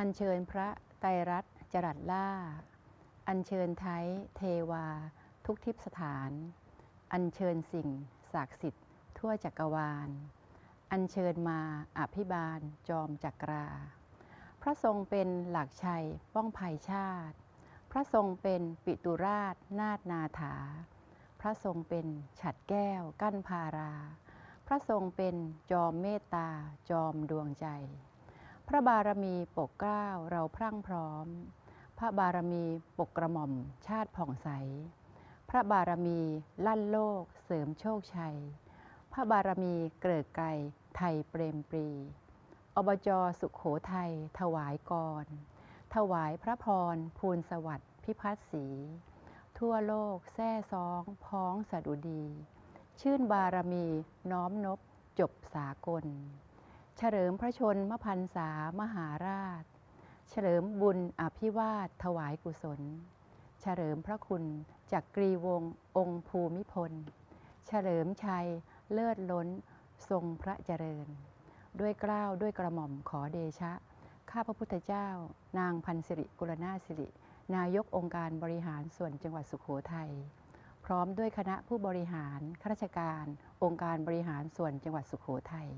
อัญเชิญพระไตรรัตน์จรัสล่า อัญเชิญไทยเทวา ทุกทิพสถาน อัญเชิญสิ่งศักดิ์สิทธิ์ทั่วจักรวาล อัญเชิญมาอภิบาลจอมจักรา พระทรงเป็นหลักชัยป้องภัยชาติ พระทรงเป็นปิตุราชนาถนาถา พระทรงเป็นฉัดแก้วกั้นพารา พระทรงเป็นจอมเมตตาจอมดวงใจ พระบารมีปกเกล้าเราพรั่งพร้อม พระบารมีปกกระหม่อมชาติผ่องใส พระบารมีลั่นโลกเสริมโชคชัย พระบารมีเกริกไกรไทยเปรมปรี อบจสุขโขทัยถวายกร ถวายพระพรภูลสวัสดิ์พิพัฒน์ศรีทั่วโลกแท่ซองพ้องสดุดี ชื่นบารมีน้อมนบจบสากล เฉลิมพระชนมพันษามหาราช เฉลิมบุญอภิวาทถวายกุศล เฉลิมพระคุณจากกรีวงองค์ภูมิพล เฉลิมชัยเลิศล้นทรงพระเจริญ ด้วยเกล้าวด้วยกระหม่อมขอเดชะ ข้าพระพุทธเจ้า นางพันสิริกุลนาสิริ นายกองค์การบริหารส่วนจังหวัดสุขโขทัยพร้อมด้วยคณะผู้บริหารข้าราชการ องค์การบริหารส่วนจังหวัดสุขโขทัย